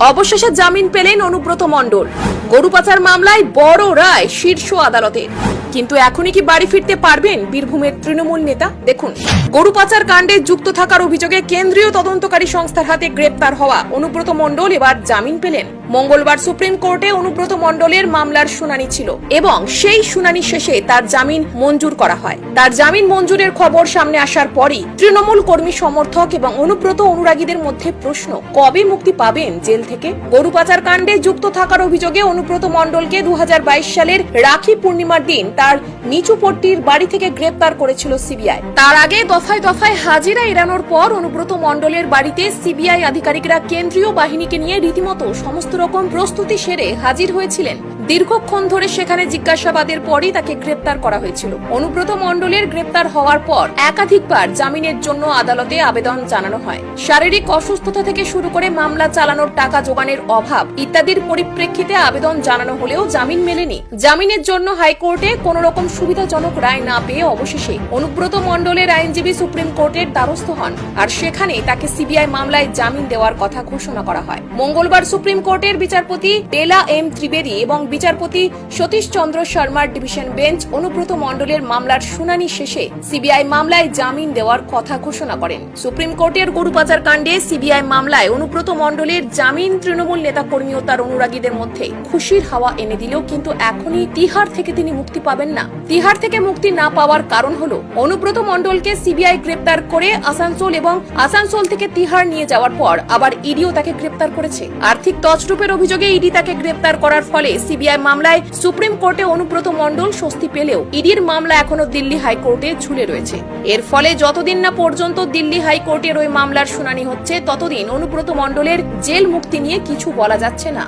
অবশেষে জামিন পেলেন অনুব্রত মণ্ডল। গরু পাচার মামলায় বড় রায় শীর্ষ আদালতের। কিন্তু এখনই কি বাড়ি ফিরতে পারবেন বীরভূমের তৃণমূল নেতা? দেখুন, গরু পাচার কাণ্ডে যুক্ত থাকার অভিযোগে কেন্দ্রীয় তদন্তকারী সংস্থার হাতে গ্রেপ্তার হওয়া অনুব্রত মণ্ডল এবার জামিন পেলেন। মঙ্গলবার সুপ্রিম কোর্টে অনুব্রত মণ্ডলের মামলার শুনানি ছিল এবং সেই শুনানি শেষে তার জামিন মঞ্জুর করা হয়। তার জামিন মঞ্জুরের খবর সামনে আসার পরই তৃণমূল কর্মী সমর্থক এবং অনুব্রত অনুরাগীদের মধ্যে প্রশ্ন, কবে মুক্তি পাবেন জেল থেকে? গরু পাচার কাণ্ডে যুক্ত থাকার অভিযোগে অনুব্রত মণ্ডলকে দু সালের রাখি পূর্ণিমার দিন তার নিচুপট্টির বাড়ি থেকে গ্রেপ্তার করেছিল সিবিআই। তার আগে দফায় দফায় হাজিরা এড়ানোর পর অনুব্রত মণ্ডলের বাড়িতে সিবিআই আধিকারিকরা কেন্দ্রীয় বাহিনীকে নিয়ে রীতিমতো সমস্ত রকম প্রস্তুতি সেরে হাজির হয়েছিলেন। দীর্ঘক্ষণ ধরে সেখানে জিজ্ঞাসাবাদের পরই তাকে গ্রেপ্তার করা হয়েছিল। অনুব্রত মণ্ডলের গ্রেপ্তার হওয়ার পর একাধিকবার জামিনের জন্য আদালতে আবেদন জানানো হয়। শারীরিক অসুস্থতা থেকে শুরু করে মামলা চালানোর টাকা জোগানের অভাব ইত্যাদির পরিপ্রেক্ষিতে আবেদন জানানো হলেও জামিন মেলেনি। জামিনের জন্য হাইকোর্টে কোন রকম সুবিধাজনক রায় না পেয়ে অবশেষে অনুব্রত মণ্ডলের আইনজীবী সুপ্রিম কোর্টের দ্বারস্থ হন আর সেখানে তাকে সিবিআই মামলায় জামিন দেওয়ার কথা ঘোষণা করা হয়। মঙ্গলবার সুপ্রিম কোর্টের বিচারপতি বেলা এম ত্রিবেদী এবং বিচারপতি সতীশ চন্দ্র শর্মার ডিভিশন বেঞ্চ অনুব্রত মণ্ডলের মামলার শুনানি শেষে সিবিআই মামলায় জামিন দেওয়ার কথা ঘোষণা করেন। সুপ্রিম কোর্টের গরু পাচার কাণ্ডে সিবিআই মামলায় অনুব্রত মণ্ডলের জামিন তৃণমূল নেতা কর্মী ও তার অনুরাগীদের মধ্যে খুশির হাওয়া এনে দিলেও কিন্তু এখনই তিহার থেকে তিনি মুক্তি পাবেন না। তিহার থেকে মুক্তি না পাওয়ার কারণ হলো অনুব্রত মণ্ডলকে সিবিআই গ্রেপ্তার করে আসানসোল এবং আসানসোল থেকে তিহার নিয়ে যাওয়ার পর আবার ইডিও তাকে গ্রেপ্তার করেছে। আর্থিক তছরূপের অভিযোগে ইডি তাকে গ্রেপ্তার করার ফলে সিবিআই মামলায় সুপ্রিম কোর্টে অনুব্রত মণ্ডল স্বস্তি পেলেও ইডির মামলা এখনও দিল্লি হাইকোর্টে ঝুলে রয়েছে। এর ফলে যতদিন না পর্যন্ত দিল্লি হাইকোর্টের ওই মামলার শুনানি হচ্ছে, ততদিন অনুব্রত মণ্ডলের জেল মুক্তি নিয়ে কিছু বলা যাচ্ছে না।